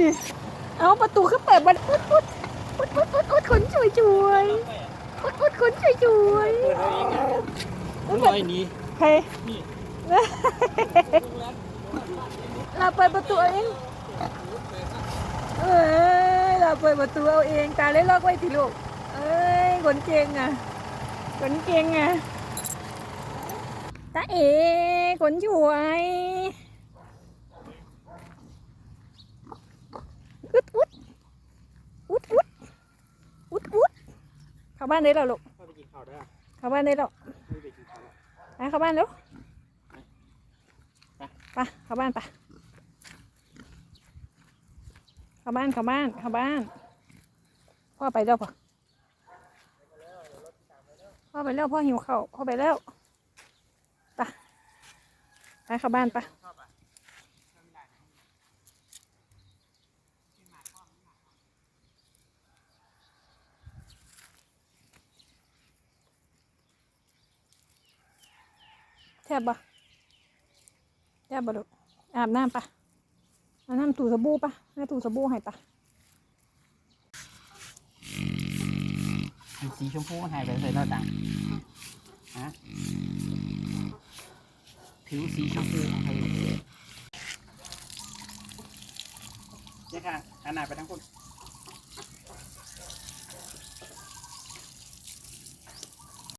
ดิเอาประตูขึ้นเปิดมันอุดอุดอุดอุดอุดอุดขนช่วยช่วยอุดอุดขนช่วยช่วยเปิดอะอุดลอยนีใครเราเปิดประตูเอาเองเอ้ยเราเปิดประตูเอาเองตาเล่นล็อกไว้ทีลูกเอ้ยขนเก่งอะขนเก่งอะตาเอ๋ขนช่วยอุดอุดอุดอุดอุดอุดเข้าบ้านได้แล้วลูกพ่อไปกินข้าวได้อะเข้าบ้านได้แล้วไม่ไปกินข้าวแล้วไปเข้าบ้านเร็วไปไปเข้าบ้านไปเข้าบ้านเข้าบ้านเข้าบ้านพ่อไปแล้วพ่อพ่อไปแล้วพ่อหิวข้าวพ่อไปแล้วไปไปเข้าบ้านไป แทบบ่แทบบ่ลูกอาบน้ำปะอาบน้ำถูสบู่ปะแม่ถูสบู่ให้ปะสีชมพูหายไปใส่หน้าต่างฮะผิวสีชมพูของใครเจ๊ค่ะขนาดไปทั้งคน